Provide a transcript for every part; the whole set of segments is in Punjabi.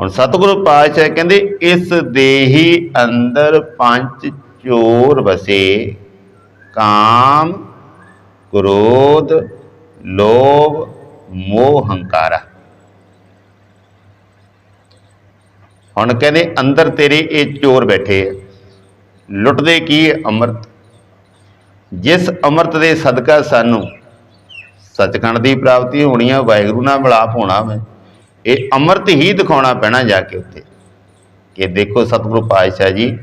ਹੁਣ ਸਤਿਗੁਰੂ ਪਾਤਸ਼ਾਹ ਕਹਿੰਦੇ, ਇਸ ਦੇਹੀ ਅੰਦਰ ਪੰਜ ਚੋਰ ਵਸੇ, ਕਾਮ, ਕ੍ਰੋਧ, ਲੋਭ, ਮੋਹ, ਹੰਕਾਰਾ। ਹੁਣ ਕਹਿੰਦੇ, ਅੰਦਰ ਤੇਰੇ ਇਹ ਚੋਰ ਬੈਠੇ ਆ। ਲੁੱਟਦੇ ਕੀ ਅੰਮ੍ਰਿਤ? ਜਿਸ ਅੰਮ੍ਰਿਤ ਦੇ ਸਦਕਾ ਸਾਨੂੰ ਸੱਚਖੰਡ ਦੀ ਪ੍ਰਾਪਤੀ ਹੋਣੀ ਆ, ਵਾਹਿਗੁਰੂ ਨਾਲ ਮਿਲਾਪ ਹੋਣਾ ਵਾ। ਇਹ ਅੰਮ੍ਰਿਤ ਹੀ ਦਿਖਾਉਣਾ ਪੈਣਾ ਜਾ ਕੇ ਉੱਥੇ ਕਿ ਦੇਖੋ ਸਤਿਗੁਰੂ ਪਾਤਸ਼ਾਹ ਜੀ,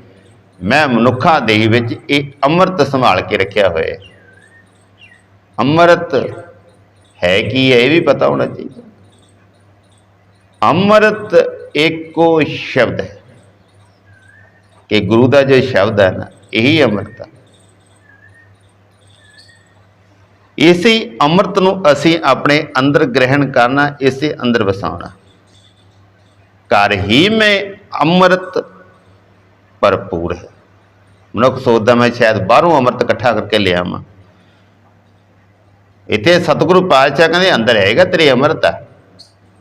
ਮੈਂ ਮਨੁੱਖਾ ਦੇਹ ਵਿੱਚ ਇਹ ਅੰਮ੍ਰਿਤ ਸੰਭਾਲ ਕੇ ਰੱਖਿਆ ਹੋਇਆ ਹੈ। ਅੰਮ੍ਰਿਤ ਹੈ ਕੀ ਹੈ ਇਹ ਵੀ ਪਤਾ ਹੋਣਾ ਚਾਹੀਦਾ। ਅੰਮ੍ਰਿਤ ਇੱਕੋ ਸ਼ਬਦ ਹੈ ਕਿ ਗੁਰੂ ਦਾ ਜੋ ਸ਼ਬਦ ਹੈ ਨਾ, ਇਹੀ ਅੰਮ੍ਰਿਤ ਹੈ ਇਸੇ ਅੰਮ੍ਰਿਤ ਨੂੰ ਅਸੀਂ ਆਪਣੇ ਅੰਦਰ ਗ੍ਰਹਿਣ ਕਰਨਾ, ਇਸੇ ਅੰਦਰ ਵਸਾਉਣਾ। ਘਰ ਹੀ ਮੈਂ ਅੰਮ੍ਰਿਤ ਭਰਪੂਰ ਹੈ। ਮਨੁੱਖ ਸੋਚਦਾ, ਮੈਂ ਸ਼ਾਇਦ ਬਾਹਰੋਂ ਅੰਮ੍ਰਿਤ ਇਕੱਠਾ ਕਰਕੇ ਲਿਆਵਾਂ। ਇੱਥੇ ਸਤਿਗੁਰੂ ਪਾਤਸ਼ਾਹ ਕਹਿੰਦੇ, ਅੰਦਰ ਹੈਗਾ ਤੇਰੇ ਅੰਮ੍ਰਿਤ ਆ।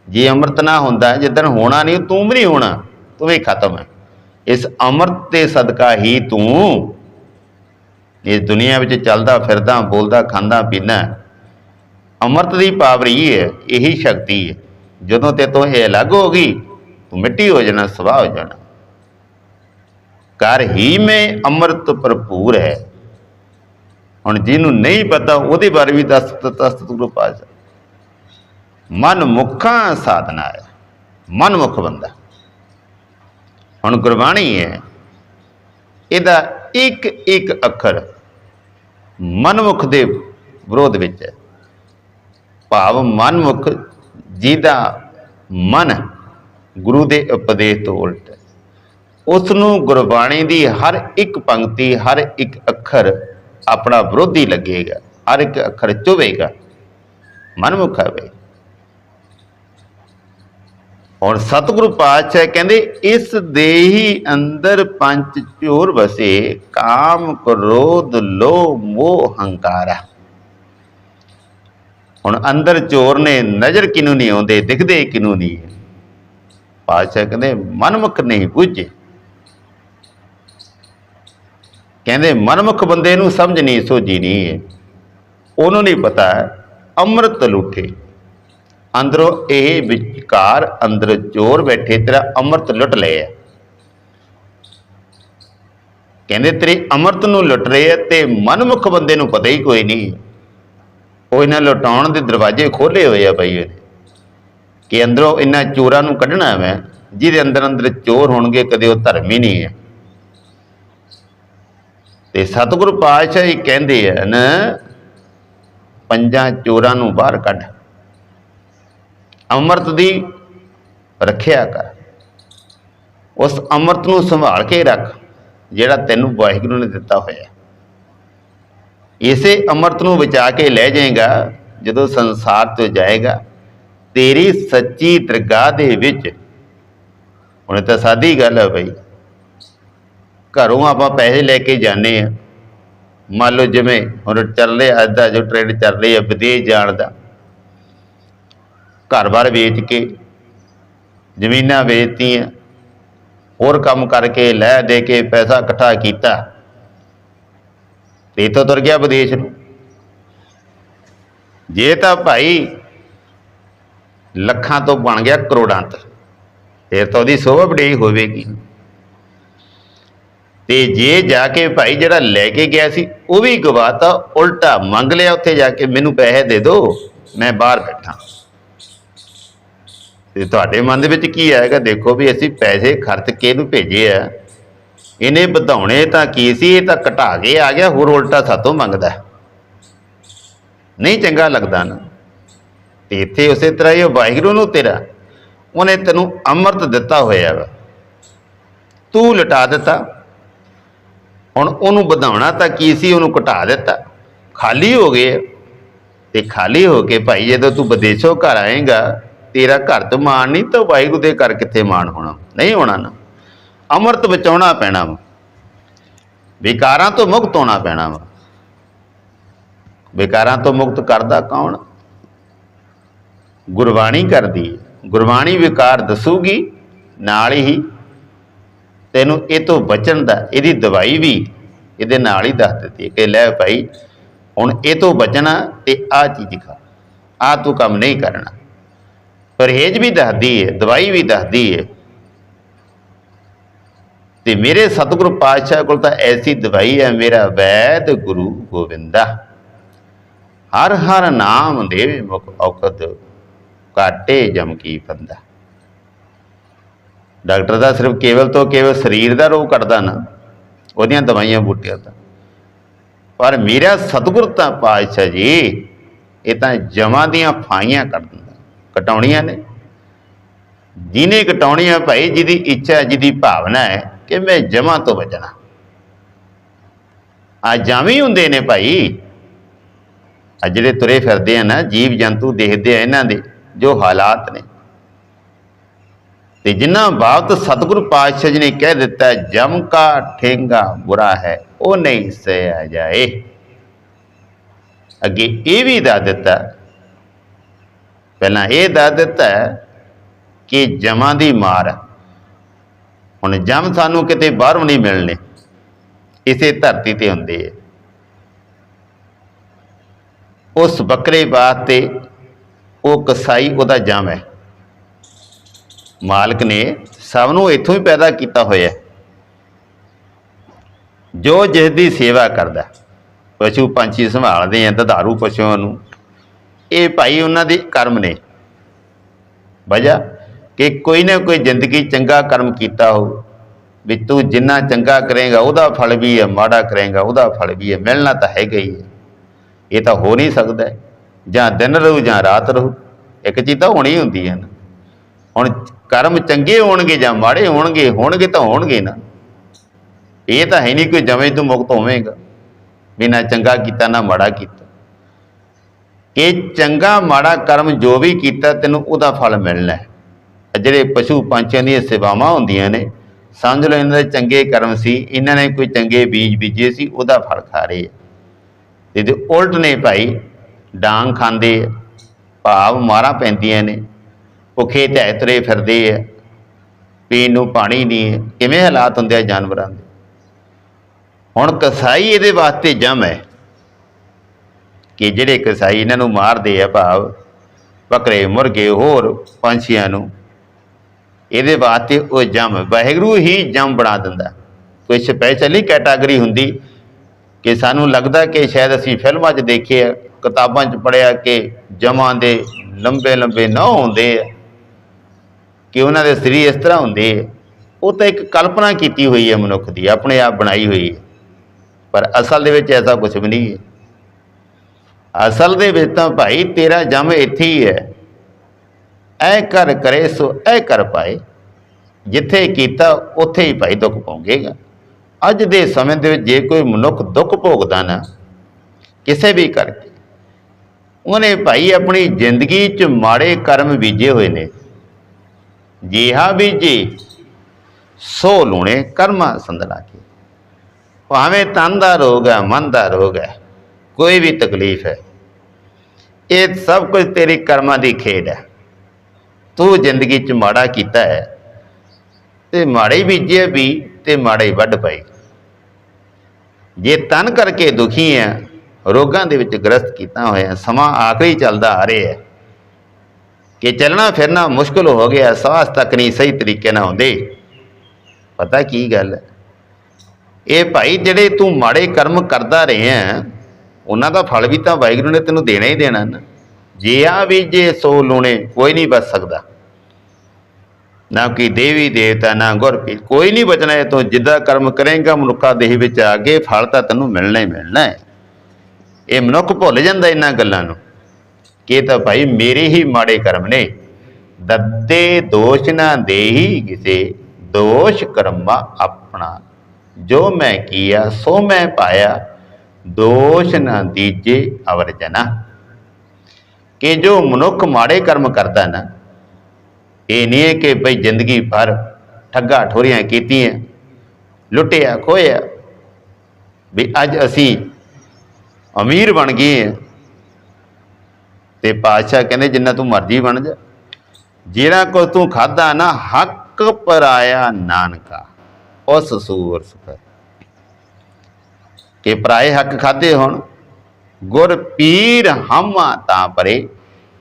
ਜੇ ਅੰਮ੍ਰਿਤ ਨਾ ਹੁੰਦਾ, ਜਿੱਦਣ ਹੋਣਾ ਨਹੀਂ, ਤੂੰ ਵੀ ਨਹੀਂ ਹੋਣਾ, ਤੂੰ ਵੀ ਖਤਮ ਹੈ। ਇਸ ਅੰਮ੍ਰਿਤ ਦੇ ਸਦਕਾ ਹੀ ਤੂੰ ਇਸ ਦੁਨੀਆ ਵਿੱਚ ਚੱਲਦਾ ਫਿਰਦਾ, ਬੋਲਦਾ, ਖਾਂਦਾ, ਪੀਂਦਾ ਅੰਮ੍ਰਿਤ ਦੀ ਪਾਵਰ ਹੀ ਹੈ, ਇਹੀ ਸ਼ਕਤੀ ਹੈ। ਜਦੋਂ ਤੇ ਤੋਂ ਇਹ ਅਲੱਗ ਹੋ ਗਈ, ਤੂੰ ਮਿੱਟੀ ਹੋ ਜਾਣਾ ਸਵਾਹ ਹੋ ਜਾਣਾ। ਕਰ ਹੀ ਮੈਂ ਅੰਮ੍ਰਿਤ ਭਰਪੂਰ ਹੈ। ਹੁਣ ਜਿਹਨੂੰ ਨਹੀਂ ਪਤਾ, ਉਹਦੇ ਬਾਰੇ ਵੀ ਦੱਸ ਦਿੱਤਾ ਸਤਿਗੁਰੂ ਪਾਤਸ਼ਾਹ ਮਨ ਮੁੱਖਾਂ ਸਾਧਨਾ ਹੈ। ਮਨ ਮੁੱਖ ਬੰਦਾ। ਹੁਣ ਗੁਰਬਾਣੀ ਹੈ, ਇਹਦਾ ਇੱਕ ਇੱਕ ਅੱਖਰ ਮਨਮੁਖ ਦੇ ਵਿਰੋਧ ਵਿੱਚ ਹੈ। ਭਾਵ ਮਨਮੁਖ ਜਿਹਦਾ ਮਨ ਗੁਰੂ ਦੇ ਉਪਦੇਸ਼ ਤੋਂ ਉਲਟ ਹੈ। ਉਸ ਨੂੰ ਗੁਰਬਾਣੀ ਦੀ ਹਰ ਇੱਕ ਪੰਕਤੀ, ਹਰ ਇੱਕ ਅੱਖਰ ਆਪਣਾ ਵਿਰੋਧੀ ਲੱਗੇਗਾ, ਹਰ ਇੱਕ ਅੱਖਰ ਚੁਵੇਗਾ। ਮਨਮੁਖ ਹੈ ਬਈ ਹੁਣ ਸਤਿਗੁਰੂ ਪਾਤਸ਼ਾਹ ਕਹਿੰਦੇ, ਇਸ ਦੇਹੀ ਅੰਦਰ ਪੰਜ ਚੋਰ ਵਸੇ, ਕਾਮ ਕ੍ਰੋਧ, ਲੋਭ, ਮੋਹ, ਹੰਕਾਰਾ ਹੁਣ ਅੰਦਰ ਚੋਰ ਨੇ ਨਜ਼ਰ ਕਿਨੂੰ ਨਹੀਂ ਆਉਂਦੇ, ਦਿਖਦੇ ਕਿਨੂੰ ਨਹੀਂ ਹੈ? ਪਾਤਸ਼ਾਹ ਕਹਿੰਦੇ, ਮਨਮੁਖ ਨਹੀਂ ਬੁੱਝੇ ਕਹਿੰਦੇ, ਮਨਮੁਖ ਬੰਦੇ ਨੂੰ ਸਮਝ ਨਹੀਂ, ਸੋਝੀ ਨਹੀਂ ਹੈ। ਉਹਨੂੰ ਨਹੀਂ ਪਤਾ, ਅੰਮ੍ਰਿਤ ਲੁੱਠੇ ਅੰਦਰੋਂ ਇਹ ਵਿਚਕਾਰ ਅੰਦਰ ਚੋਰ ਬੈਠੇ ਤੇਰਾ ਅੰਮ੍ਰਿਤ ਲੁੱਟ ਲਏ ਆ। ਕਹਿੰਦੇ ਤੇਰੇ ਅੰਮ੍ਰਿਤ ਨੂੰ ਲੁੱਟ ਰਹੇ ਆ ਤੇ ਮਨਮੁਖ ਬੰਦੇ ਨੂੰ ਪਤਾ ਹੀ ਕੋਈ ਨਹੀਂ। ਉਹ ਇਹਨਾਂ ਲੁਟਾਉਣ ਦੇ ਦਰਵਾਜ਼ੇ ਖੋਲੇ ਹੋਏ ਆ ਬਈ ਕਿ ਅੰਦਰੋਂ ਇਹਨਾਂ ਚੋਰਾਂ ਨੂੰ ਕੱਢਣਾ ਮੈਂ, ਜਿਹਦੇ ਅੰਦਰ ਅੰਦਰ ਚੋਰ ਹੋਣਗੇ, ਕਦੇ ਉਹ ਧਰਮ ਹੀ ਨਹੀਂ ਹੈ। ਤੇ ਸਤਿਗੁਰੂ ਪਾਤਸ਼ਾਹ ਹੀ ਕਹਿੰਦੇ ਹਨ, ਪੰਜਾਂ ਚੋਰਾਂ ਨੂੰ ਬਾਹਰ ਕੱਢ। ਅੰਮ੍ਰਿਤ ਦੀ ਰੱਖਿਆ ਕਰ। ਉਸ ਅੰਮ੍ਰਿਤ ਨੂੰ ਸੰਭਾਲ ਕੇ ਰੱਖ, ਜਿਹੜਾ ਤੈਨੂੰ ਵਾਹਿਗੁਰੂ ਨੇ ਦਿੱਤਾ ਹੋਇਆ। ਇਸੇ ਅੰਮ੍ਰਿਤ ਨੂੰ ਬਚਾ ਕੇ ਲੈ ਜਾਏਗਾ, ਜਦੋਂ ਸੰਸਾਰ ਤੋਂ ਜਾਏਗਾ। ਤੇਰੀ ਸੱਚੀ ਦਰਗਾਹ ਦੇ ਵਿੱਚ। ਹੁਣ ਇਹ ਤਾਂ ਸਾਦੀ ਗੱਲ ਹੈ ਬਈ। ਘਰੋਂ ਆਪਾਂ ਪੈਸੇ ਲੈ ਕੇ ਜਾਂਦੇ ਆ। ਮੰਨ ਲਓ ਜਿਵੇਂ ਹੁਣ ਚੱਲ ਰਿਹਾ ਅੱਜ ਦਾ ਜੋ ਟ੍ਰੈਂਡ ਚੱਲ ਰਹੀ ਹੈ ਵਿਦੇਸ਼ ਜਾਣ ਦਾ। ਘਰ-ਬਾਰ ਵੇਚ ਕੇ, ਜ਼ਮੀਨਾਂ ਵੇਚਤੀਆਂ, ਹੋਰ ਕੰਮ ਕਰਕੇ ਲੈ ਦੇ ਕੇ ਪੈਸਾ ਇਕੱਠਾ ਕੀਤਾ। ਤੇ ਤੋਂ ਤੁਰ ਗਿਆ ਵਿਦੇਸ਼ ਨੂੰ। ਜੇ ਤਾਂ ਭਾਈ ਲੱਖਾਂ ਤੋਂ ਬਣ ਗਿਆ ਕਰੋੜਾਂ ਤੱਕ ਫਿਰ ਤਾਂ ਉਹਦੀ ਸੋਭਾ ਬੜੀ ਹੋਵੇਗੀ। ਤੇ ਜੇ ਜਾ ਕੇ ਭਾਈ ਜਿਹੜਾ ਲੈ ਕੇ ਗਿਆ ਸੀ, ਉਹ ਵੀ ਗਵਾਤਾ ਉਲਟਾ ਮੰਗ ਲਿਆ ਉੱਥੇ ਜਾ ਕੇ, ਮੈਨੂੰ ਪੈਸੇ ਦੇ ਦਿਓ, ਮੈਂ ਬਾਹਰ ਬੈਠਾ। ਤੇ ਤੁਹਾਡੇ ਮਨ ਦੇ ਵਿੱਚ ਕੀ ਆਏਗਾ? ਦੇਖੋ ਵੀ ਅਸੀਂ ਪੈਸੇ ਖਰਚ ਕੇ ਇਹਨੂੰ ਭੇਜੇ ਆ। ਇਹਨੇ ਵਧਾਉਣੇ ਤਾਂ ਕੀ ਸੀ? ਇਹ ਤਾਂ ਘਟਾ ਕੇ ਆ ਗਿਆ, ਹੋਰ ਉਲਟਾ ਸਾਤੋਂ ਮੰਗਦਾ। ਨਹੀਂ ਚੰਗਾ ਲੱਗਦਾ ਨਾ। ਤੇ ਇੱਥੇ ਉਸੇ ਤਰ੍ਹਾਂ ਹੀ ਉਹ ਵਾਹਿਗੁਰੂ ਨੂੰ ਤੇਰਾ, ਉਹਨੇ ਤੈਨੂੰ ਅੰਮ੍ਰਿਤ ਦਿੱਤਾ ਹੋਇਆ ਵਾ। ਤੂੰ ਲਟਾ ਦਿੱਤਾ। ਹੁਣ ਉਹਨੂੰ ਵਧਾਉਣਾ ਤਾਂ ਕੀ ਸੀ? ਉਹਨੂੰ ਘਟਾ ਦਿੱਤਾ। ਖਾਲੀ ਹੋ ਗਏ। ਤੇ ਖਾਲੀ ਹੋ ਕੇ ਭਾਈ ਜਦੋਂ ਤੂੰ ਵਿਦੇਸ਼ੋਂ ਘਰ ਆਏਗਾ ਤੇਰਾ ਘਰ ਤੋਂ ਮਾਣ ਨਹੀਂ ਤਾਂ ਵਾਹਿਗੁਰੂ ਦੇ ਘਰ ਕਿੱਥੇ ਮਾਣ ਹੋਣਾ? ਨਹੀਂ ਹੋਣਾ ਨਾ। ਅੰਮ੍ਰਿਤ ਬਚਾਉਣਾ ਪੈਣਾ ਵਾ। ਵਿਕਾਰਾਂ ਤੋਂ ਮੁਕਤ ਹੋਣਾ ਪੈਣਾ ਵਾ। ਵਿਕਾਰਾਂ ਤੋਂ ਮੁਕਤ ਕਰਦਾ ਕੌਣ? ਗੁਰਬਾਣੀ ਕਰਦੀ ਹੈ। ਗੁਰਬਾਣੀ ਵਿਕਾਰ ਦੱਸੂਗੀ, ਨਾਲ ਹੀ ਤੈਨੂੰ ਇਹ ਤੋਂ ਬਚਣ ਦਾ, ਇਹਦੀ ਦਵਾਈ ਵੀ ਇਹਦੇ ਨਾਲ ਹੀ ਦੱਸ ਦਿੱਤੀ ਕਿ ਲੈ ਭਾਈ, ਹੁਣ ਇਹ ਤੋਂ ਬਚਣਾ ਤੇ ਆ ਚੀਜ਼ ਖਾ। ਆ ਤੂੰ ਕੰਮ ਨਹੀਂ ਕਰਨਾ। ਪਰਹੇਜ਼ ਵੀ ਦੱਸਦੀ ਹੈ ਦਵਾਈ ਵੀ ਦੱਸਦੀ ਹੈ ਤੇ ਮੇਰੇ ਸਤਿਗੁਰੂ ਪਾਤਸ਼ਾਹ ਕੋਲ ਤਾਂ ਐਸੀ ਦਵਾਈ ਹੈ, ਮੇਰਾ ਵੈਦ ਗੁਰੂ ਗੋਬਿੰਦਾ ਹਰ ਹਰ ਨਾਮ ਦੇਵੇ ਮੁਖ ਔਖਦ ਕਾਟੇ ਜਮ ਕੀ ਫੰਦਾ ਡਾਕਟਰ ਦਾ ਸਿਰਫ ਕੇਵਲ ਤੋਂ ਕੇਵਲ ਸਰੀਰ ਦਾ ਰੋਗ ਕੱਢਦਾ ਨਾ, ਉਹਦੀਆਂ ਦਵਾਈਆਂ ਬੂਟਿਆਂ ਦਾ। ਪਰ ਮੇਰਾ ਸਤਿਗੁਰ ਤਾਂ ਪਾਤਸ਼ਾਹ ਜੀ, ਇਹ ਤਾਂ ਜਮਾਂ ਦੀਆਂ ਫਾਈਆਂ ਕੱਢਦਾ। ਕਟਾਉਣੀਆਂ ਨੇ। ਜਿਹਨੇ ਕਟਾਉਣੀਆਂ ਭਾਈ ਜਿਹਦੀ ਇੱਛਾ ਜਿਹਦੀ ਭਾਵਨਾ ਹੈ ਕਿ ਮੈਂ ਜਮਾਂ ਤੋਂ ਬਚਣਾ। ਆ ਜਾਵੀ ਹੁੰਦੇ ਨੇ ਭਾਈ। ਆ ਜਿਹੜੇ ਤੁਰੇ ਫਿਰਦੇ ਆ ਨਾ ਜੀਵ ਜੰਤੂ ਦੇਖਦੇ ਆ ਇਹਨਾਂ ਦੇ ਜੋ ਹਾਲਾਤ ਨੇ। ਤੇ ਜਿੰਨਾ ਬਾਬਤ ਸਤਿਗੁਰੂ ਪਾਤਸ਼ਾਹ ਜੀ ਨੇ ਕਹਿ ਦਿੱਤਾ ਹੈ, ਜਮ ਕਾ ਠੇਂਗਾ ਬੁਰਾ ਹੈ ਉਹ ਨਹੀਂ ਸਹਿਆ ਜਾਏ। ਅੱਗੇ ਇਹ ਵੀ ਦੱਸ ਦਿੱਤਾ ਪਹਿਲਾਂ ਇਹ ਦੱਸ ਦਿੱਤਾ ਕਿ ਜਮਾਂ ਦੀ ਮਾਰ ਹੁਣ ਜਮ ਸਾਨੂੰ ਕਿਤੇ ਬਾਹਰੋਂ ਨਹੀਂ ਮਿਲਣੇ। ਇਸੇ ਧਰਤੀ ਤੇ ਹੁੰਦੇ ਹੈ। ਉਸ ਬੱਕਰੇ ਬਾਤ ਤੇ ਉਹ ਕਸਾਈ ਉਹਦਾ ਜਮ ਹੈ। ਮਾਲਕ ਨੇ ਸਭ ਨੂੰ ਇੱਥੋਂ ਹੀ ਪੈਦਾ ਕੀਤਾ ਹੋਇਆ ਜੋ ਜਿਸ ਦੀ ਸੇਵਾ ਕਰਦਾ ਪਸ਼ੂ ਪੰਛੀ ਸੰਭਾਲਦੇ ਆ ਦਧਾਰੂ ਪਸ਼ੂਆਂ ਨੂੰ ਇਹ ਭਾਈ ਉਹਨਾਂ ਦੇ ਕਰਮ ਨੇ। ਵਜ੍ਹਾ ਕਿ ਕੋਈ ਨਾ ਕੋਈ ਜ਼ਿੰਦਗੀ ਚੰਗਾ ਕਰਮ ਕੀਤਾ ਹੋ ਵੀ ਤੂੰ ਜਿੰਨਾ ਚੰਗਾ ਕਰੇਗਾ, ਉਹਦਾ ਫਲ ਵੀ ਹੈ, ਮਾੜਾ ਕਰੇਗਾ, ਉਹਦਾ ਫਲ ਵੀ ਹੈ, ਮਿਲਣਾ ਤਾਂ ਹੈਗਾ ਹੀ ਹੈ। ਇਹ ਤਾਂ ਹੋ ਨਹੀਂ ਸਕਦਾ। ਜਾਂ ਦਿਨ ਰਹੂ, ਜਾਂ ਰਾਤ ਰਹੂ। ਇੱਕ ਚੀਜ਼ ਤਾਂ ਹੋਣੀ ਹੁੰਦੀ ਹੈ ਨਾ। ਹੁਣ ਕਰਮ ਚੰਗੇ ਹੋਣਗੇ ਜਾਂ ਮਾੜੇ ਹੋਣਗੇ ਹੋਣਗੇ ਤਾਂ ਹੋਣਗੇ ਨਾ। ਇਹ ਤਾਂ ਹੈ ਨਹੀਂ ਕੋਈ ਜਵੇਂ ਤੂੰ ਮੁਕਤ ਹੋਵੇਂਗਾ। ਵੀ ਨਾ ਚੰਗਾ ਕੀਤਾ, ਨਾ ਮਾੜਾ ਕੀਤਾ। ਇਹ ਚੰਗਾ ਮਾੜਾ ਕਰਮ ਜੋ ਵੀ ਕੀਤਾ ਤੈਨੂੰ ਉਹਦਾ ਫਲ ਮਿਲਣਾ ਹੈ। ਜਿਹੜੇ ਪਸ਼ੂ ਪੰਛੀਆਂ ਦੀਆਂ ਸੇਵਾਵਾਂ ਹੁੰਦੀਆਂ ਨੇ ਸਮਝ ਲਓ ਇਹਨਾਂ ਦੇ ਚੰਗੇ ਕਰਮ ਸੀ ਇਹਨਾਂ ਨੇ ਕੋਈ ਚੰਗੇ ਬੀਜ ਬੀਜੇ ਸੀ ਉਹਦਾ ਫਲ ਖਾ ਰਹੇ ਆ। ਤੇ ਉਲਟ ਨੇ ਭਾਈ ਡਾਂਗ ਖਾਂਦੇ ਆ, ਭਾਵ ਮਾਰਾਂ ਪੈਂਦੀਆਂ ਨੇ ਭੁੱਖੇ ਤੇ ਤੁਰੇ ਫਿਰਦੇ ਆ ਪੀਣ ਨੂੰ ਪਾਣੀ ਨਹੀਂ ਕਿਵੇਂ ਹਾਲਾਤ ਹੁੰਦੇ ਆ ਜਾਨਵਰਾਂ ਦੇ। ਹੁਣ ਕਸਾਈ ਇਹਦੇ ਵਾਸਤੇ ਜਮ ਹੈ। ਕਿ ਜਿਹੜੇ ਕਸਾਈ ਇਹਨਾਂ ਨੂੰ ਮਾਰਦੇ ਆ ਭਾਵ ਬੱਕਰੇ ਮੁਰਗੇ ਹੋਰ ਪੰਛੀਆਂ ਨੂੰ। ਇਹਦੇ ਵਾਸਤੇ ਉਹ ਜਮ, ਵਾਹਿਗੁਰੂ ਹੀ ਜਮ ਬਣਾ ਦਿੰਦਾ। ਕੋਈ ਸਪੈਸ਼ਲੀ ਕੈਟਾਗਰੀ ਹੁੰਦੀ ਕਿ ਸਾਨੂੰ ਲੱਗਦਾ ਕਿ ਸ਼ਾਇਦ ਅਸੀਂ ਫਿਲਮਾਂ 'ਚ ਦੇਖਿਆ ਕਿਤਾਬਾਂ 'ਚ ਪੜ੍ਹਿਆ ਕਿ ਜਮਾਂ ਦੇ ਲੰਬੇ ਲੰਬੇ ਨਾ ਹੁੰਦੇ ਆ, ਕਿ ਉਹਨਾਂ ਦੇ ਸਰੀਰ ਇਸ ਤਰ੍ਹਾਂ ਹੁੰਦੇ ਆ। ਉਹ ਤਾਂ ਇੱਕ ਕਲਪਨਾ ਕੀਤੀ ਹੋਈ ਹੈ ਮਨੁੱਖ ਦੀ, ਆਪਣੇ ਆਪ ਬਣਾਈ ਹੋਈ ਹੈ। ਪਰ ਅਸਲ ਦੇ ਵਿੱਚ ਐਸਾ ਕੁਝ ਵੀ ਨਹੀਂ ਹੈ। ਅਸਲ ਦੇ ਵਿੱਚ ਤਾਂ ਭਾਈ ਤੇਰਾ ਜੰਮ ਇੱਥੇ ਹੀ ਹੈ। ਐ ਕਰ ਕਰੇ ਸੋ ਐ ਕਰ ਪਾਏ ਜਿੱਥੇ ਕੀਤਾ ਉੱਥੇ ਹੀ ਭਾਈ ਦੁੱਖ ਪਾਉਂਗੇਗਾ ਅੱਜ ਦੇ ਸਮੇਂ ਦੇ ਵਿੱਚ ਜੇ ਕੋਈ ਮਨੁੱਖ ਦੁੱਖ ਭੋਗਦਾ ਨਾ, ਕਿਸੇ ਵੀ ਕਰਕੇ, ਉਹਨੇ ਭਾਈ ਆਪਣੀ ਜ਼ਿੰਦਗੀ 'ਚ ਮਾੜੇ ਕਰਮ ਬੀਜੇ ਹੋਏ ਨੇ। ਜੀ ਜਿਹਾ ਬੀਜੇ, ਸੋ ਲੂਣੇ ਕਰਮਾ ਸੰਦਲਾ ਕੇ ਭਾਵੇਂ ਤਨ ਦਾ ਰੋਗ ਹੈ, ਮਨ ਦਾ ਰੋਗ ਹੈ, ਕੋਈ ਵੀ ਤਕਲੀਫ ਹੈ। ਇਹ ਸਭ ਕੁਝ ਤੇਰੇ ਕਰਮਾਂ ਦੀ ਖੇਡ ਹੈ। ਤੂੰ ਜ਼ਿੰਦਗੀ 'ਚ ਮਾੜਾ ਕੀਤਾ ਹੈ। ਤੇ ਮਾੜੇ ਬੀਜੇ ਵੀ ਤੇ ਮਾੜੇ ਵੱਢ ਪਏ। ਜੇ ਤਨ ਕਰਕੇ ਦੁਖੀ ਹੈ, ਰੋਗਾਂ ਦੇ ਵਿੱਚ ਗ੍ਰਸਤ ਕੀਤਾ ਹੋਇਆ ਸਮਾਂ ਆਖਰੀ ਚੱਲਦਾ ਆ ਰਿਹਾ ਹੈ। ਕਿ ਚੱਲਣਾ ਫਿਰਨਾ ਮੁਸ਼ਕਲ ਹੋ ਗਿਆ ਸਾਹਸ ਤੱਕ ਨਹੀਂ ਸਹੀ ਤਰੀਕੇ ਨਾਲ ਹੁੰਦੇ ਪਤਾ ਕੀ ਗੱਲ ਹੈ? ਇਹ ਭਾਈ ਜਿਹੜੇ ਤੂੰ ਮਾੜੇ ਕਰਮ ਕਰਦਾ ਰਿਹਾ ਉਹਨਾਂ ਦਾ ਫਲ ਵੀ ਤਾਂ ਵਾਹਿਗੁਰੂ ਨੇ ਤੈਨੂੰ ਦੇਣਾ ਹੀ ਦੇਣਾ ਨਾ। ਜੇ ਆ ਵੀ ਜੇ ਸੋ ਲੂਣੇ, ਕੋਈ ਨਹੀਂ ਬਚ ਸਕਦਾ। ਨਾ ਕਿ ਦੇਵੀ ਦੇਵਤਾ, ਨਾ ਗੁਰਪ੍ਰੀਤ ਕੋਈ ਨਹੀਂ ਬਚਣਾ ਇਹ ਤੋਂ। ਜਿੱਦਾਂ ਕਰਮ ਕਰੇਗਾ, ਮਨੁੱਖਾ ਦੇਹ ਵਿੱਚ ਆ ਕੇ ਫਲ ਤਾਂ ਤੈਨੂੰ ਮਿਲਣਾ ਹੀ ਮਿਲਣਾ ਹੈ। ਇਹ ਮਨੁੱਖ ਭੁੱਲ ਜਾਂਦਾ ਇਹਨਾਂ ਗੱਲਾਂ ਨੂੰ। ਕਿ ਤਾਂ ਭਾਈ ਮੇਰੇ ਹੀ ਮਾੜੇ ਕਰਮ ਨੇ। ਦੱਦੇ ਦੋਸ਼ ਨਾ ਦੇਹੀ ਕਿਸੇ, ਦੋਸ਼ ਕਰਮਾ ਆਪਣਾ। ਜੋ ਮੈਂ ਕੀਆ, ਸੋ ਮੈਂ ਪਾਇਆ। ਦੋਸ਼ ਨਾ ਦੀਜੇ ਅਵਰਜਨਾ ਕਿ ਜੋ ਮਨੁੱਖ ਮਾੜੇ ਕਰਮ ਕਰਦਾ ਨਾ, ਇਹ ਨਹੀਂ ਹੈ ਕਿ ਭਈ ਜ਼ਿੰਦਗੀ ਭਰ ਠੱਗਾ ਠੋਰੀਆਂ ਕੀਤੀਆਂ, ਲੁੱਟਿਆ ਖੋਇਆ ਵੀ ਅੱਜ ਅਸੀਂ ਅਮੀਰ ਬਣ ਗਏ ਹਾਂ ਤੇ ਪਾਤਸ਼ਾਹ ਕਹਿੰਦੇ ਜਿੰਨਾ ਤੂੰ ਮਰਜ਼ੀ ਬਣ ਜਾ। ਜਿਹੜਾ ਕੁਝ ਤੂੰ ਖਾਦਾ ਨਾ, ਹੱਕ ਹੱਕ ਪਰਾਇਆ ਨਾਨਕਾ ਉਸ ਸੂਰ ਸੁਖ ਕਿ ਪਰਾਏ ਹੱਕ ਖਾਦੇ ਹੋਣ, ਗੁਰ ਪੀਰ ਹਮਾ ਤਾਂ ਪਰੇ,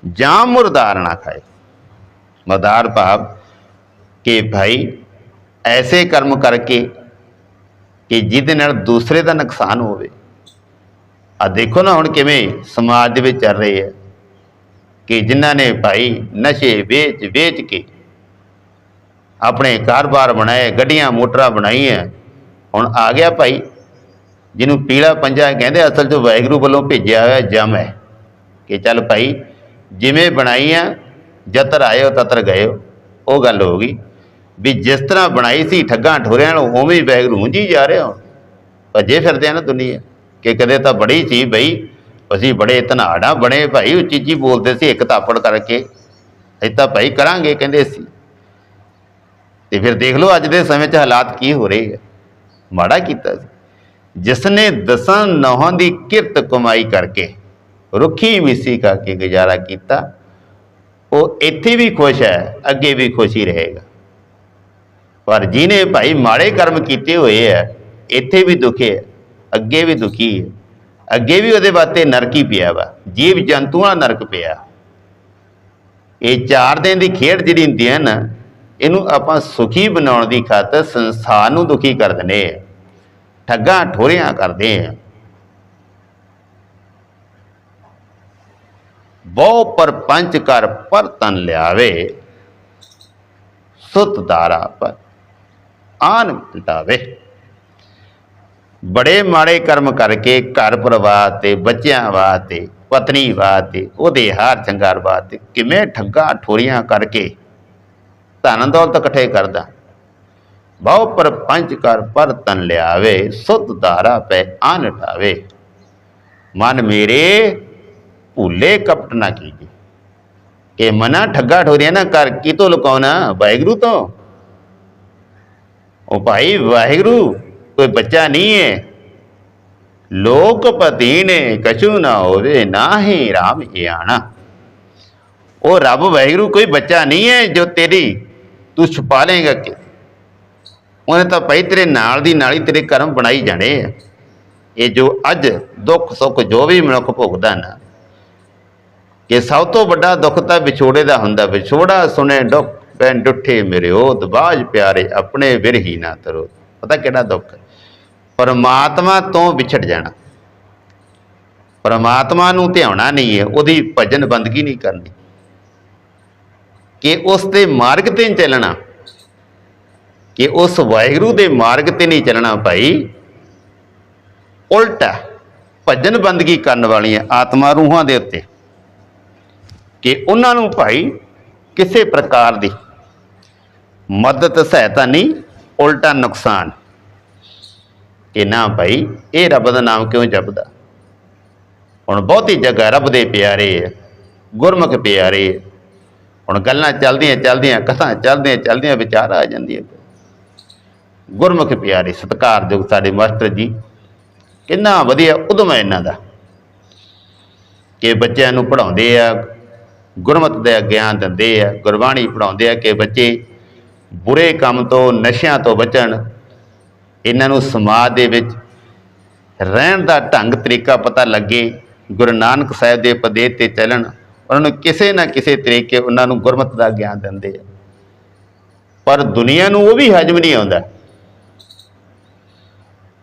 ਜਾਂ ਮੁਰਦਾਰ ਨਾ ਖਾਏ। ਮਦਾਰ ਭਾਵ ਕਿ ਭਾਈ ਐਸੇ ਕਰਮ ਕਰਕੇ ਕਿ ਜਿਹਦੇ ਨਾਲ ਦੂਸਰੇ ਦਾ ਨੁਕਸਾਨ ਹੋਵੇ। ਆ ਦੇਖੋ ਨਾ ਹੁਣ ਕਿਵੇਂ ਸਮਾਜ ਦੇ ਵਿੱਚ ਚੱਲ ਰਹੇ ਹੈ ਕਿ ਜਿਨ੍ਹਾਂ ਨੇ ਭਾਈ ਨਸ਼ੇ ਵੇਚ ਵੇਚ ਕੇ ਆਪਣੇ ਕਾਰੋਬਾਰ ਬਣਾਏ, ਗੱਡੀਆਂ, ਮੋਟਰਾਂ ਬਣਾਈਆਂ, ਹੁਣ ਆ ਗਿਆ ਭਾਈ ਜਿਹਨੂੰ ਪੀਲਾ ਪੰਜਾ ਕਹਿੰਦੇ ਅਸਲ 'ਚ ਵਾਹਿਗੁਰੂ ਵੱਲੋਂ ਭੇਜਿਆ ਹੋਇਆ ਜਮ ਹੈ। ਕਿ ਚੱਲ ਭਾਈ, ਜਿਵੇਂ ਬਣਾਈ ਆ, ਜਤਰ ਆਇਓ ਹੋ ਤਤਰ ਗਏ ਹੋ ਉਹ ਗੱਲ ਹੋ ਗਈ ਵੀ ਜਿਸ ਤਰ੍ਹਾਂ ਬਣਾਈ ਸੀ ਠੱਗਾਂ ਠੋਰਿਆਂ ਨੂੰ ਉਵੇਂ ਹੀ ਵਾਹਿਗੁਰੂ ਹੁੰਜੀ ਜਾ ਰਹੇ। ਹੋ ਭੱਜੇ ਫਿਰਦੇ ਆ ਨਾ ਦੁਨੀਆ। ਕਿ ਕਦੇ ਤਾਂ ਬੜੀ ਸੀ ਬਈ, ਅਸੀਂ ਬੜੇ ਧਨਾੜਾ ਬਣੇ ਭਾਈ ਉੱਚੀ ਉੱਚੀ ਬੋਲਦੇ ਸੀ, ਇੱਕ ਤਾਪੜ ਕਰਕੇ। ਅਸੀਂ ਤਾਂ ਭਾਈ ਕਰਾਂਗੇ, ਕਹਿੰਦੇ ਸੀ। ਤੇ ਫਿਰ ਦੇਖ ਲਓ ਅੱਜ ਦੇ ਸਮੇਂ 'ਚ ਹਾਲਾਤ ਕੀ ਹੋ ਰਹੇ ਆ। ਮਾੜਾ ਕੀਤਾ ਸੀ। ਜਿਸ ਨੇ ਦਸਾਂ ਨੌਹਾਂ ਦੀ ਕਿਰਤ ਕਮਾਈ ਕਰਕੇ ਰੁੱਖੀ ਮਿੱਸੀ ਕਰਕੇ ਗੁਜ਼ਾਰਾ ਕੀਤਾ, ਉਹ ਇੱਥੇ ਵੀ ਖੁਸ਼ ਹੈ, ਅੱਗੇ ਵੀ ਖੁਸ਼ ਹੀ ਰਹੇਗਾ। ਪਰ ਜਿਹਨੇ ਭਾਈ ਮਾੜੇ ਕਰਮ ਕੀਤੇ ਹੋਏ ਹੈ, ਇੱਥੇ ਵੀ ਦੁਖੀ ਹੈ, ਅੱਗੇ ਵੀ ਦੁਖੀ ਹੈ, ਅੱਗੇ ਵੀ ਉਹਦੇ ਵਾਸਤੇ ਨਰਕ ਹੀ ਪਿਆ ਵਾ, ਜੀਵ ਜੰਤੂਆਂ ਨਰਕ ਪਿਆ। ਇਹ ਚਾਰ ਦਿਨ ਦੀ ਖੇਡ ਜਿਹੜੀ ਹੁੰਦੀ ਹੈ ਨਾ, ਇਹਨੂੰ ਆਪਾਂ ਸੁਖੀ ਬਣਾਉਣ ਦੀ ਖਾਤਰ ਸੰਸਾਰ ਨੂੰ ਦੁਖੀ ਕਰ ਦਿੰਦੇ ਆ। ਠੱਗਾਂ ਠੋਰੀਆਂ ਕਰਦੇ ਆ। ਬਹੁ ਪਰਪੰਚ ਕਰ ਪਰਤਨ ਲਿਆਵੇ, ਸੁਤ ਦਾਰਾ ਪਰ ਆਨ ਮਿਟਾਵੇ ਬੜੇ ਮਾੜੇ ਕਰਮ ਕਰਕੇ ਘਰ ਪਰਿਵਾਰ ਤੇ, ਬੱਚਿਆਂ ਵਾਸਤੇ, ਪਤਨੀ ਵਾਸਤੇ, ਉਹਦੇ ਹਾਰ ਚੰਗਾਰ ਵਾਸਤੇ ਕਿਵੇਂ ਠੱਗਾਂ ਠੋਰੀਆਂ ਕਰਕੇ ਧਨ ਦੌਲਤ ਇਕੱਠੇ ਕਰਦਾ। ਬਹੁ ਪਰਪੰਚ ਕਰ ਪਰਤਨ ਲਿਆਵੇ ਸੁਤ ਧਾਰਾ ਪੈ ਆਨ ਠਾਵੇ ਮਨ ਮੇਰੇ ਭੁੱਲੇ ਕਪਟ ਨਾ ਕੀਜੀ ਕਿ ਮਨਾ ਠੱਗਾ ਠੋਰੀਆਂ ਨਾ ਕਰ ਕੀ ਤੋਂ ਲੁਕਾਉਣਾ ਵਾਹਿਗੁਰੂ ਤੋਂ ਉਹ ਭਾਈ ਵਾਹਿਗੁਰੂ ਕੋਈ ਬੱਚਾ ਨਹੀਂ ਹੈ ਲੋਕਪਤੀ ਨੇ ਕਛੂ ਨਾ ਹੋਵੇ ਨਾਹੀ ਰਾਮ ਆਣਾ ਉਹ ਰੱਬ ਵਾਹਿਗੁਰੂ ਕੋਈ ਬੱਚਾ ਨਹੀਂ ਹੈ ਜੋ ਤੇਰੀ ਤੂੰ ਛੁਪਾ ਲੇਗਾ ਕਿ ਉਹਨੇ ਤਾਂ ਭਾਈ ਤੇਰੇ ਨਾਲ ਦੀ ਨਾਲ ਹੀ ਤੇਰੇ ਕਰਮ ਬਣਾਈ ਜਾਣੇ ਆ। ਇਹ ਜੋ ਅੱਜ ਦੁੱਖ ਸੁੱਖ ਜੋ ਵੀ ਮਨੁੱਖ ਭੋਗਦਾ ਨਾ ਕਿ ਸਭ ਤੋਂ ਵੱਡਾ ਦੁੱਖ ਤਾਂ ਵਿਛੋੜੇ ਦਾ ਹੁੰਦਾ। ਵਿਛੋੜਾ ਸੁਣੇ ਦੁੱਖ ਪੈਨ ਡੁੱਠੇ ਮੇਰੇ ਉਹ ਦਬਾਜ ਪਿਆਰੇ ਆਪਣੇ ਵਿਰਹੀ ਨਾ ਤਰੋ। ਪਤਾ ਕਿਹੜਾ ਦੁੱਖ? ਹੈ ਪਰਮਾਤਮਾ ਤੋਂ ਵਿਛੜ ਜਾਣਾ। ਪਰਮਾਤਮਾ ਨੂੰ ਧਿਆਉਣਾ ਨਹੀਂ ਹੈ, ਉਹਦੀ ਭਜਨ ਬੰਦਗੀ ਨਹੀਂ ਕਰਨੀ। ਕਿ ਉਸ ਦੇ ਮਾਰਗ ਤੇ ਚੱਲਣਾ ਕਿ ਉਸ ਵਾਹਿਗੁਰੂ ਦੇ ਮਾਰਗ ਤੇ ਨਹੀਂ ਚੱਲਣਾ ਭਾਈ। ਉਲਟਾ ਭਜਨ ਬੰਦਗੀ ਕਰਨ ਵਾਲੀਆਂ ਆਤਮਾ ਰੂਹਾਂ ਦੇ ਉੱਤੇ ਕਿ ਉਹਨਾਂ ਨੂੰ ਭਾਈ ਕਿਸੇ ਪ੍ਰਕਾਰ ਦੀ ਮਦਦ, ਸਹਾਇਤਾ ਨਹੀਂ, ਉਲਟਾ ਨੁਕਸਾਨ। ਕਿ ਨਾ ਭਾਈ, ਇਹ ਰੱਬ ਦਾ ਨਾਮ ਕਿਉਂ ਜਪਦਾ? ਹੁਣ ਬਹੁਤੀ ਜਗ੍ਹਾ ਰੱਬ ਦੇ ਪਿਆਰੇ ਹੈ ਗੁਰਮੁਖ ਪਿਆਰੇ ਹੈ ਹੁਣ ਗੱਲਾਂ ਚੱਲਦੀਆਂ ਚੱਲਦੀਆਂ ਕਥਾ ਚੱਲਦੀਆਂ ਚੱਲਦੀਆਂ ਵਿਚਾਰ ਆ ਜਾਂਦੀਆਂ। ਗੁਰਮੁਖ ਪਿਆਰੇ ਸਤਿਕਾਰਯੋਗ ਸਾਡੇ ਮਾਸਟਰ ਜੀ। ਕਿੰਨਾ ਵਧੀਆ ਉਦਮ ਹੈ ਇਹਨਾਂ ਦਾ। ਕਿ ਬੱਚਿਆਂ ਨੂੰ ਪੜਾਉਂਦੇ ਆ, ਗੁਰਮਤ ਦਾ ਗਿਆਨ ਦਿੰਦੇ ਆ, ਗੁਰਬਾਣੀ ਪੜਾਉਂਦੇ ਆ ਕਿ ਬੱਚੇ ਬੁਰੇ ਕੰਮ ਤੋਂ, ਨਸ਼ਿਆਂ ਤੋਂ ਬਚਣ। ਇਹਨਾਂ ਨੂੰ ਸਮਾਜ ਦੇ ਵਿੱਚ ਰਹਿਣ ਦਾ ਢੰਗ, ਤਰੀਕਾ ਪਤਾ ਲੱਗੇ, ਗੁਰੂ ਨਾਨਕ ਸਾਹਿਬ ਦੇ ਉਪਦੇਸ਼ ਤੇ ਚੱਲਣ। ਉਹਨਾਂ ਨੂੰ ਕਿਸੇ ਨਾ ਕਿਸੇ ਤਰੀਕੇ ਉਹਨਾਂ ਨੂੰ ਗੁਰਮਤ ਦਾ ਗਿਆਨ ਦਿੰਦੇ ਆ। ਪਰ ਦੁਨੀਆ ਨੂੰ ਉਹ ਵੀ ਹਜਮ ਨਹੀਂ ਆਉਂਦਾ।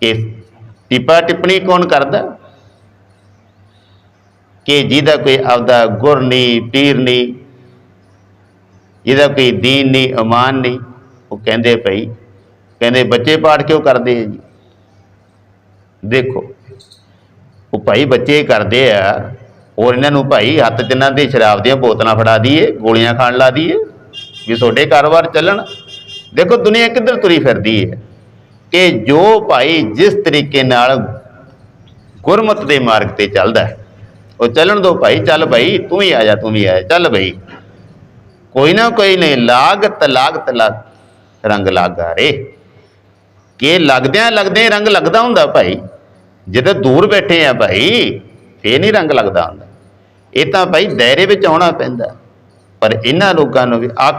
ਕਿ ਟਿੱਪਾ ਟਿੱਪਣੀ ਕੌਣ ਕਰਦਾ? ਕਿ ਜਿਹਦਾ ਕੋਈ ਆਪਦਾ ਗੁਰ ਨਹੀਂ ਪੀਰ ਨਹੀਂ ਜਿਹਦਾ ਕੋਈ ਦੀਨ ਨਹੀਂ ਇਮਾਨ ਨਹੀਂ ਉਹ ਕਹਿੰਦੇ ਭਈ, ਕਹਿੰਦੇ ਬੱਚੇ ਪਾਠ ਕਿਉਂ ਕਰਦੇ ਆ ਜੀ? ਦੇਖੋ, ਉਹ ਭਾਈ ਬੱਚੇ ਕਰਦੇ ਆ ਔਰ ਇਹਨਾਂ ਨੂੰ ਭਾਈ ਹੱਥ ਜਿਨ੍ਹਾਂ ਦੇ ਸ਼ਰਾਬ ਦੀਆਂ ਬੋਤਲਾਂ ਫੜਾ ਦਈਏ, ਗੋਲੀਆਂ ਖਾਣ ਲਾ ਦਈਏ, ਵੀ ਤੁਹਾਡੇ ਕਾਰੋਬਾਰ ਚੱਲਣ। ਦੇਖੋ, ਦੁਨੀਆ ਕਿੱਧਰ ਤੁਰੀ ਫਿਰਦੀ ਹੈ? ਕਿ ਜੋ ਭਾਈ ਜਿਸ ਤਰੀਕੇ ਨਾਲ ਗੁਰਮਤ ਦੇ ਮਾਰਗ ਤੇ ਚੱਲਦਾ ਹੈ, ਉਹ ਚੱਲਣ ਦੋ ਭਾਈ, ਚੱਲ ਭਾਈ, ਤੂੰ ਹੀ ਆ ਜਾ, ਤੂੰ ਵੀ ਆ ਚੱਲ ਭਾਈ। ਕੋਈ ਨਾ ਕੋਈ ਨਹੀਂ ਲਾਗ ਤਲਾਗ ਤਲਾਗ ਰੰਗ ਲਾਗਾ ਰੇ। ਕਿ ਲੱਗਦਿਆਂ ਲੱਗਦੇ ਰੰਗ ਲੱਗਦਾ ਹੁੰਦਾ ਭਾਈ। ਜਦੋਂ ਦੂਰ ਬੈਠੇ ਆ ਭਾਈ, ਫੇਰ ਨਹੀਂ ਰੰਗ ਲੱਗਦਾ ਹੁੰਦਾ। ਇਹ ਤਾਂ ਭਾਈ ਦਾਇਰੇ ਵਿੱਚ ਆਉਣਾ ਪੈਂਦਾ। ਪਰ ਇਹਨਾਂ ਲੋਕਾਂ ਨੂੰ ਵੀ ਆ